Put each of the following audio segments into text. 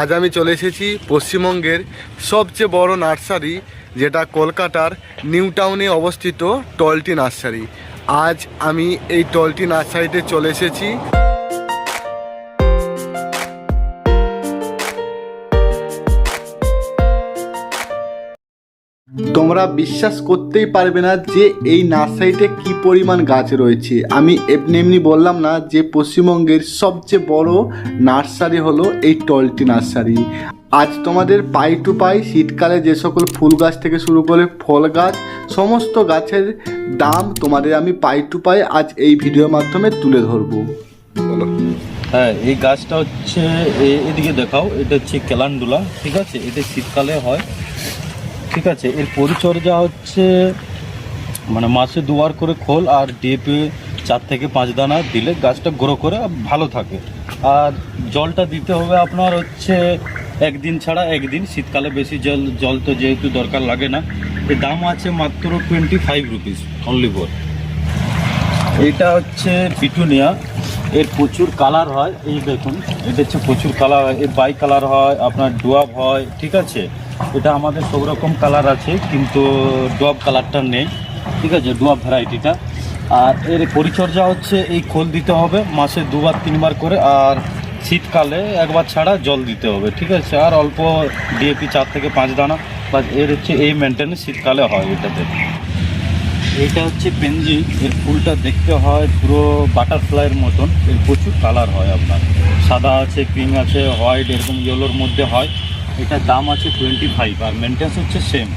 আজ আমি চলে এসেছি পশ্চিমবঙ্গের সবচেয়ে বড় নার্সারি, যেটা কলকাতার নিউ টাউনে অবস্থিত টলটি নার্সারি। আজ আমি এই টলটি নার্সারিতে চলে এসেছি। তোমরা বিশ্বাস করতেই পারবে না যে এই নার্সারিতে কি পরিমাণ গাছ রয়েছে। আমি এমনি এমনি বললাম না যে পশ্চিমবঙ্গের সবচেয়ে বড় নার্সারি হলো এই টলটি নার্সারি। আজ তোমাদের পাই টু পাই শীতকালে যে সকল ফুল গাছ থেকে শুরু করে ফল গাছ সমস্ত গাছের দাম তোমাদের আমি পাই টু পাই আজ এই ভিডিওর মাধ্যমে তুলে ধরবো। হ্যাঁ এই গাছটা হচ্ছে এ- এদিকে দেখাও এটা হচ্ছে কেলান্ডুলা ঠিক আছে? এটা শীতকালে হয়। ঠিক আছে, এর পরিচর্যা হচ্ছে মানে মাসে দুবার করে খোল আর ডিএপি চার থেকে পাঁচ দানা দিলে গাছটা গ্রো করে ভালো থাকে। আর জলটা দিতে হবে আপনার হচ্ছে একদিন ছাড়া একদিন, শীতকালে বেশি জল জল তো যেহেতু দরকার লাগে না। এর দাম আছে মাত্র twenty five rupees only four এটা হচ্ছে পিটুনিয়া, এর প্রচুর কালার হয়, এই দেখুন, এটা হচ্ছে প্রচুর কালার হয়, এর বাই কালার হয়, আপনার ডুয়াব হয়, ঠিক আছে? এটা আমাদের সব রকম কালার আছে, কিন্তু ডুয়াব কালারটা নেই। ঠিক আছে ডুয়াব ভ্যারাইটিটা আর এর পরিচর্যা হচ্ছে এই খোল দিতে হবে, মাসে দুবার, তিনবার করে, আর শীতকালে একবার ছাড়া জল দিতে হবে, ঠিক আছে? আর অল্প ডিএপি চার থেকে পাঁচ দানা বা এর হচ্ছে এই মেনটেন্স শীতকালে হয় এটাতে। এটা হচ্ছে পেনজি এর ফুলটা দেখতে হয় পুরো বাটারফ্লাইয়ের মতন, এর প্রচুর কালার হয় আপনার। সাদা আছে পিঙ্ক আছে হোয়াইট এরকম ইয়েলোর মধ্যে হয়। এটার দাম আছে টোয়েন্টি ফাইভ আর মেনটেন্স হচ্ছে সেম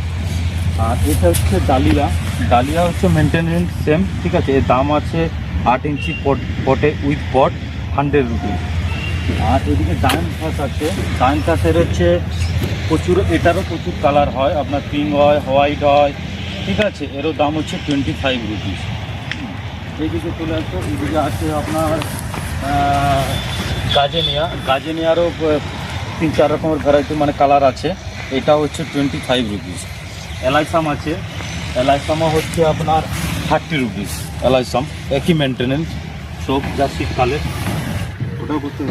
আর এটা হচ্ছে ডালিয়া। ডালিয়া হচ্ছে মেনটেনেন্স সেম ঠিক আছে? এর দাম আছে আট ইঞ্চি পট পটে উইথ পট হান্ড্রেড রুপিস আর এদিকে ডায়ন ঘাস আছে। ডায়ন ঘাসের হচ্ছে প্রচুর, এটারও প্রচুর কালার হয়। আপনার পিঙ্ক হয় হোয়াইট হয়, ঠিক আছে? এরও দাম হচ্ছে টোয়েন্টি ফাইভ রুপিস এইদিকে চলে আসো। এদিকে আছে আপনার গাজেনিয়া। গাজেনিয়ারও তিন চার রকমের ভ্যারাইটি মানে কালার আছে। এটা হচ্ছে টোয়েন্টি ফাইভ রুপিস এলাইসাম আছে এলাইসামও হচ্ছে আপনার থার্টি রুপিস এলাইসাম একই মেনটেনেন্স সব যা শীতকালে। ওটাও করতে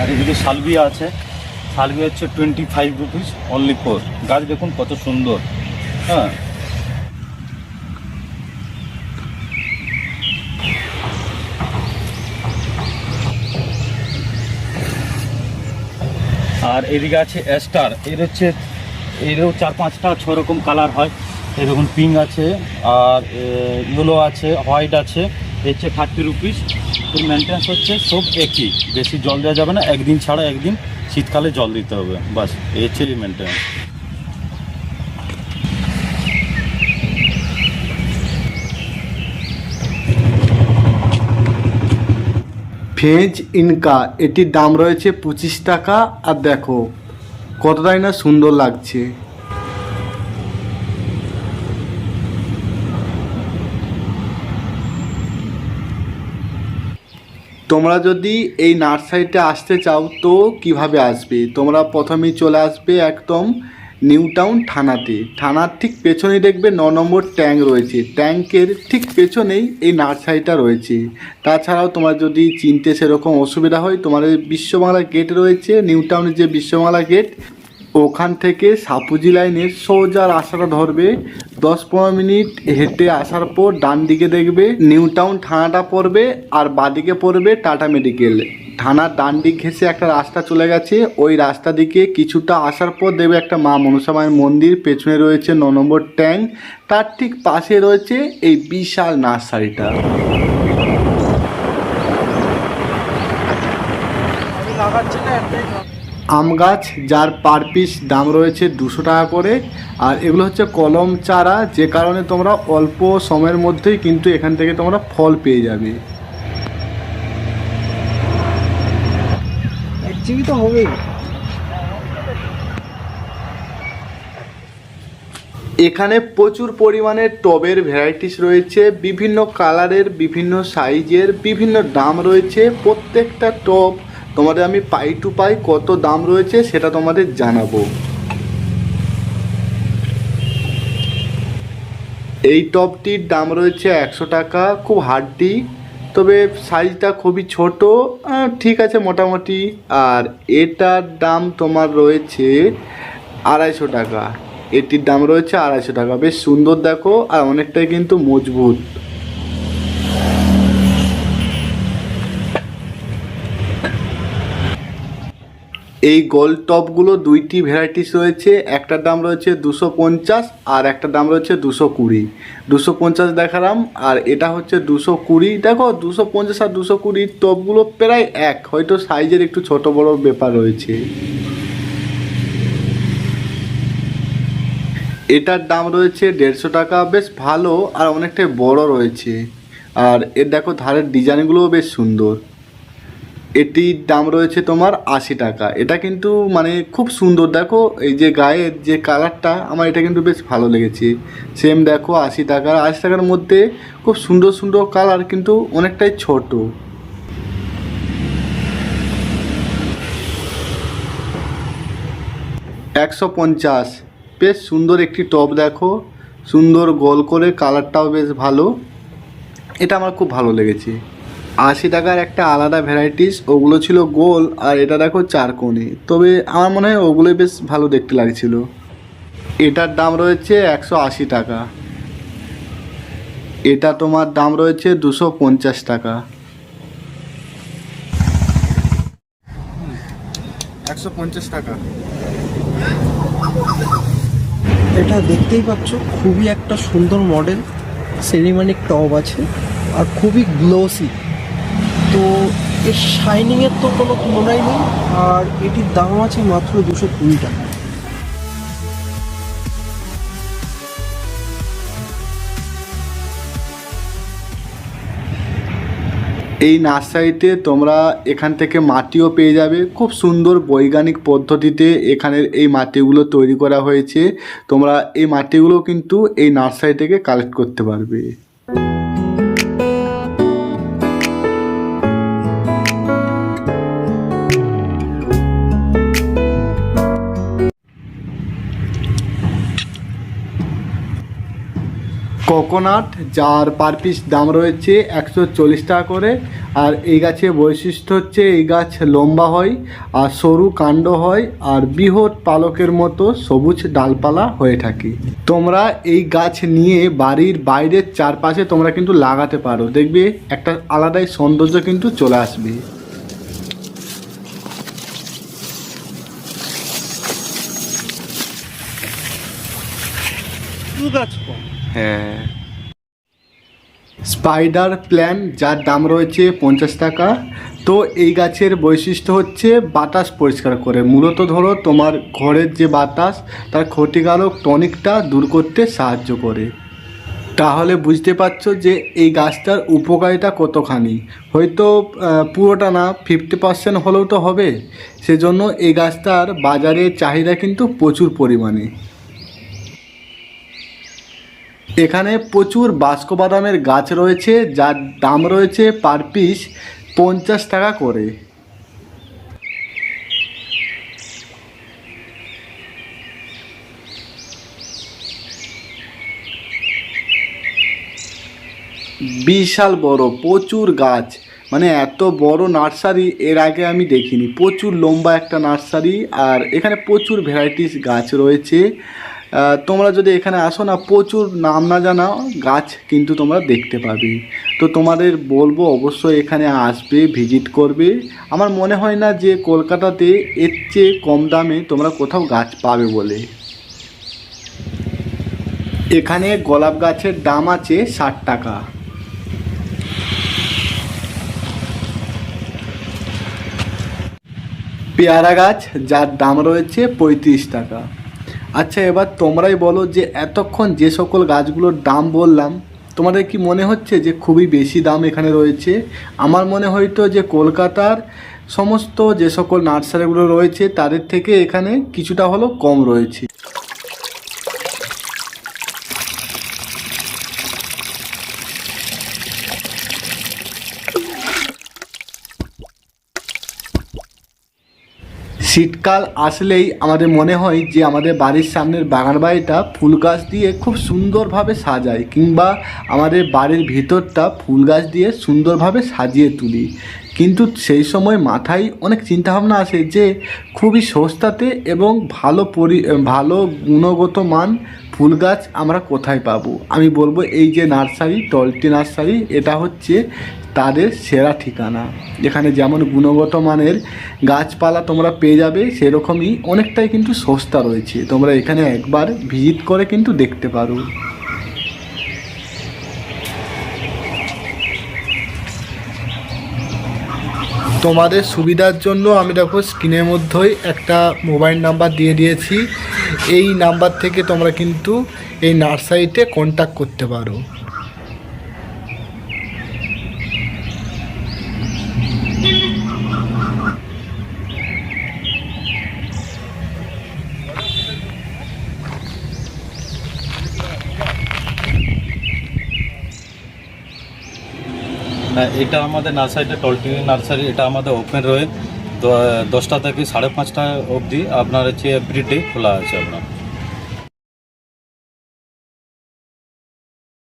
আর এদিকে সালবিয়া আছে সালবিয়া হচ্ছে twenty five rupees only four গাছ দেখুন কত সুন্দর। হ্যাঁ। আর এদিকে আছে অ্যাস্টার এর হচ্ছে, এরও চার পাঁচটা ছ রকম কালার হয়। এরকম পিঙ্ক আছে, আর ইয়েলো আছে হোয়াইট আছে। এর হচ্ছে থার্টি রুপিস এর মেনটেন্স হচ্ছে সব একই। বেশি জল দেওয়া যাবে না। একদিন ছাড়া একদিন শীতকালে জল দিতে হবে। বাস এই হচ্ছে মেনটেন্স ফেজ ইনকা, এটির দাম রয়েছে পঁচিশ টাকা। আর দেখো, কতটাই না সুন্দর লাগছে। তোমরা যদি এই নার্সারিতে আসতে চাও, তো কীভাবে আসবে? তোমরা প্রথমেই চলে আসবে একদম নিউ টাউন থানাতে। থানার ঠিক পেছনেই দেখবে ন নম্বর ট্যাঙ্ক রয়েছে। ট্যাঙ্কের ঠিক পেছনেই এই নার্সারিটা রয়েছে। তাছাড়াও তোমার যদি চিনতে সেরকম অসুবিধা হয়, তোমাদের বিশ্ববাংলা গেট রয়েছে নিউ টাউনের যে বিশ্ববাংলা গেট, ওখান থেকে সাপুজি লাইনের সোজা রাস্তাটা ধরবে। দশ পনেরো মিনিট হেঁটে আসার পর ডান দিকে দেখবে নিউ টাউন থানাটা পড়বে আর বাদিকে পড়বে টাটা মেডিকেল। থানার ডান দিক ঘেসে একটা রাস্তা চলে গেছে। ওই রাস্তা দিকে কিছুটা আসার পর দেখবে একটা মা মনসা মায়ের মন্দির, পেছনে রয়েছে ন নম্বর ট্যাঙ্ক। তার ঠিক পাশে রয়েছে এই বিশাল নার্সারিটা। আম গাছ, যার পার পিস দাম রয়েছে দুশো টাকা করে। আর এগুলো হচ্ছে কলম চারা, যে কারণে তোমরা অল্প সময়ের মধ্যেই কিন্তু এখান থেকে তোমরা ফল পেয়ে যাবে। জীবিত হবে। এখানে প্রচুর পরিমাণে টবের ভ্যারাইটিস রয়েছে, বিভিন্ন কালারের বিভিন্ন সাইজের বিভিন্ন দাম রয়েছে। প্রত্যেকটা টব তোমাদের আমি পাই টু পাই কত দাম রয়েছে সেটা তোমাদের জানাব। এই টবটির দাম রয়েছে একশো টাকা, খুব হার্ডি। তবে সাইজটা খুবই ছোট। ঠিক আছে মোটামুটি। আর এটার দাম তোমার রয়েছে আড়াইশো টাকা। এটির দাম রয়েছে আড়াইশো টাকা। বেশ সুন্দর দেখো, আর অনেকটাই কিন্তু মজবুত। এই গোল টপগুলো দুইটি ভ্যারাইটিস রয়েছে একটার দাম রয়েছে দুশো পঞ্চাশ আর একটার দাম রয়েছে দুশো কুড়ি। দুশো পঞ্চাশ দেখালাম, আর এটা হচ্ছে দুশো কুড়ি। দেখো, দুশো পঞ্চাশ আর দুশো কুড়ির টপগুলো প্রায় এক, হয়তো সাইজের একটু ছোট বড় ব্যাপার রয়েছে। এটার দাম রয়েছে দেড়শো টাকা, বেশ ভালো আর অনেকটাই বড় রয়েছে। আর এর দেখো, ধারের ডিজাইনগুলোও বেশ সুন্দর। এটির দাম রয়েছে তোমার আশি টাকা। এটা কিন্তু মানে খুব সুন্দর। দেখো, এই যে গায়ের যে কালারটা, আমার এটা কিন্তু বেশ ভালো লেগেছে। সেম দেখো, আশি টাকা। আশি টাকার মধ্যে খুব সুন্দর সুন্দর কালার কিন্তু অনেকটাই ছোট। একশো পঞ্চাশ। বেশ সুন্দর একটি টপ দেখো। সুন্দর গোল করে কালারটাও বেশ ভালো। এটা আমার খুব ভালো লেগেছে। আশি টাকার একটা আলাদা ভ্যারাইটিস ওগুলো ছিল গোল আর এটা দেখো চার কোণে। তবে আমার মনে হয় ওগুলোই বেশ ভালো দেখতে লাগছিল। এটার দাম রয়েছে একশো আশি টাকা। এটা তোমার দাম রয়েছে দুশো পঞ্চাশ টাকা। একশো পঞ্চাশ টাকা। এটা দেখতেই পাচ্ছ খুবই একটা সুন্দর মডেল সেরিমানিক টপ আছে আর খুবই গ্লোসি তো এর শাইনিংয়ের তো কোনো তুলনাই নেই, আর এটির দাম আছে মাত্র দুশো কুড়ি টাকা। এই নার্সারিতে তোমরা এখান থেকে মাটিও পেয়ে যাবে। খুব সুন্দর বৈজ্ঞানিক পদ্ধতিতে এখানের এই মাটিগুলো তৈরি করা হয়েছে। তোমরা এই মাটিগুলো কিন্তু এই নার্সারি থেকে কালেক্ট করতে পারবে। কোকোনাট, যার পার পিস দাম রয়েছে একশো চল্লিশ টাকা করে। আর এই গাছের বৈশিষ্ট্য হচ্ছে এই গাছ লম্বা হয়, আর সরু কাণ্ড হয়, আর বৃহৎ পালকের মতো সবুজ ডালপালা হয়ে থাকে। তোমরা এই গাছ নিয়ে বাড়ির বাইরের চারপাশে তোমরা কিন্তু লাগাতে পারো। দেখবে একটা আলাদাই সৌন্দর্য কিন্তু চলে আসবে। গাছ। হ্যাঁ। স্পাইডার প্ল্যান যার দাম রয়েছে পঞ্চাশ টাকা। তো এই গাছের বৈশিষ্ট্য হচ্ছে বাতাস পরিষ্কার করে। মূলত ধরো তোমার ঘরের যে বাতাস, তার ক্ষতিকারক টনিকটা দূর করতে সাহায্য করে। তাহলে বুঝতে পারছ যে এই গাছটার উপকারিতা কতখানি। হয়তো পুরোটা না ফিফটি পার্সেন্ট হলেও তো হবে। সেজন্য এই গাছটার বাজারে চাহিদা কিন্তু প্রচুর পরিমাণে। এখানে প্রচুর বাস্কো বাদামের গাছ রয়েছে, যার দাম রয়েছে পার পিস পঞ্চাশ টাকা করে। বিশাল বড়, প্রচুর গাছ। মানে এত বড় নার্সারি, এর আগে আমি দেখিনি। প্রচুর লম্বা একটা নার্সারি, আর এখানে প্রচুর ভ্যারাইটিস গাছ রয়েছে। তোমরা যদি এখানে আসো না, প্রচুর নাম না জানা গাছ কিন্তু তোমরা দেখতে পাবে। তো তোমাদের বলব অবশ্যই এখানে আসবে ভিজিট করবে। আমার মনে হয় না যে কলকাতাতে এর চেয়ে কম দামে তোমরা কোথাও গাছ পাবে বলে। এখানে গোলাপ গাছের দাম আছে ষাট টাকা। পেয়ারা গাছ যার দাম রয়েছে পঁয়ত্রিশ টাকা। আচ্ছা এবার তোমরাই বলো যে এতক্ষণ যে সকল গাছগুলোর দাম বললাম, তোমাদের কি মনে হচ্ছে যে খুবই বেশি দাম এখানে রয়েছে? আমার মনে হয়তো যে কলকাতার সমস্ত যে সকল নার্সারিগুলো রয়েছে, তাদের থেকে এখানে কিছুটা হলো কম রয়েছে। শীতকাল আসলেই আমাদের মনে হয় যে আমাদের বাড়ির সামনের বাগান বাড়িটা ফুল গাছ দিয়ে খুব সুন্দরভাবে সাজায় কিংবা আমাদের বাড়ির ভিতরটা ফুল গাছ দিয়ে সুন্দরভাবে সাজিয়ে তুলি। কিন্তু সেই সময় মাথায় অনেক চিন্তাভাবনা আসে যে খুবই সস্তাতে এবং ভালো পরি ভালো গুণগত মান ফুল গাছ আমরা কোথায় পাবো? আমি বলব এই যে নার্সারি টলটি নার্সারি, এটা হচ্ছে তাদের সেরা ঠিকানা। এখানে যেমন গুণগত মানের গাছপালা তোমরা পেয়ে যাবে, সেরকমই অনেকটাই কিন্তু সস্তা রয়েছে। তোমরা এখানে একবার ভিজিট করে কিন্তু দেখতে পারো। তোমাদের সুবিধার জন্য আমি দেখো স্ক্রিনের মধ্যেই একটা মোবাইল নাম্বার দিয়ে দিয়েছি। এই নাম্বার থেকে তোমরা কিন্তু এই নার্সারিতে কন্ট্যাক্ট করতে পারো। হ্যাঁ এটা আমাদের নার্সারিটা টলটিনি নার্সারি, এটা আমাদের ওপেন রয়ে দশটা থেকে সাড়ে পাঁচটা অবধি আপনার হচ্ছে এভরিডে খোলা আছে আপনার